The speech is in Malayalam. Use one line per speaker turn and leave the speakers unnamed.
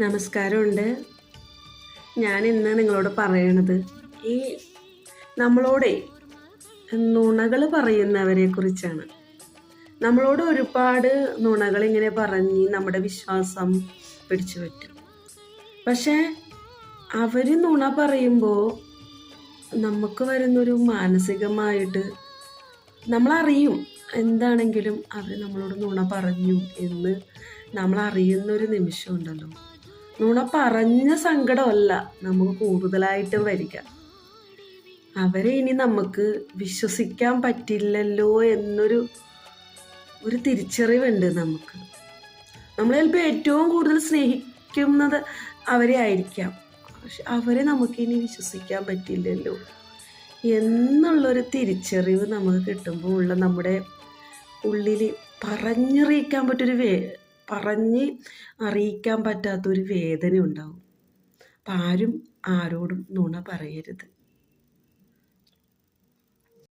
നമസ്കാരമുണ്ട്. ഞാൻ ഇന്ന് നിങ്ങളോട് പറയണത് ഈ നമ്മളോടെ നുണകൾ പറയുന്നവരെ കുറിച്ചാണ്. നമ്മളോട് ഒരുപാട് നുണകൾ ഇങ്ങനെ പറഞ്ഞ് നമ്മുടെ വിശ്വാസം പിടിച്ചു പറ്റും. പക്ഷേ അവർ നുണ പറയുമ്പോൾ നമുക്ക് വരുന്നൊരു മാനസികമായിട്ട് നമ്മളറിയും എന്താണെങ്കിലും അവർ നമ്മളോട് നുണ പറഞ്ഞു എന്ന് നമ്മളറിയുന്നൊരു നിമിഷമുണ്ടല്ലോ. നുണ പറഞ്ഞ സങ്കടമല്ല നമുക്ക് കൂടുതലായിട്ട് വരിക. അവരെ ഇനി നമുക്ക് വിശ്വസിക്കാൻ പറ്റില്ലല്ലോ എന്നൊരു ഒരു തിരിച്ചറിവുണ്ട് നമുക്ക്. നമ്മൾ ചിലപ്പോൾ ഏറ്റവും കൂടുതൽ സ്നേഹിക്കുന്നത് അവരെ ആയിരിക്കാം. പക്ഷെ അവരെ നമുക്കിനി വിശ്വസിക്കാൻ പറ്റില്ലല്ലോ എന്നുള്ളൊരു തിരിച്ചറിവ് നമുക്ക് കിട്ടുമ്പോൾ ഉള്ള നമ്മുടെ ഉള്ളിൽ പറഞ്ഞറിയിക്കാൻ പറ്റൊരു വേ പറഞ്ഞ് അറിയിക്കാൻ പറ്റാത്തൊരു വേദന ഉണ്ടാവും അപ്പം ആരും ആരോടും നുണ പറയരുത്.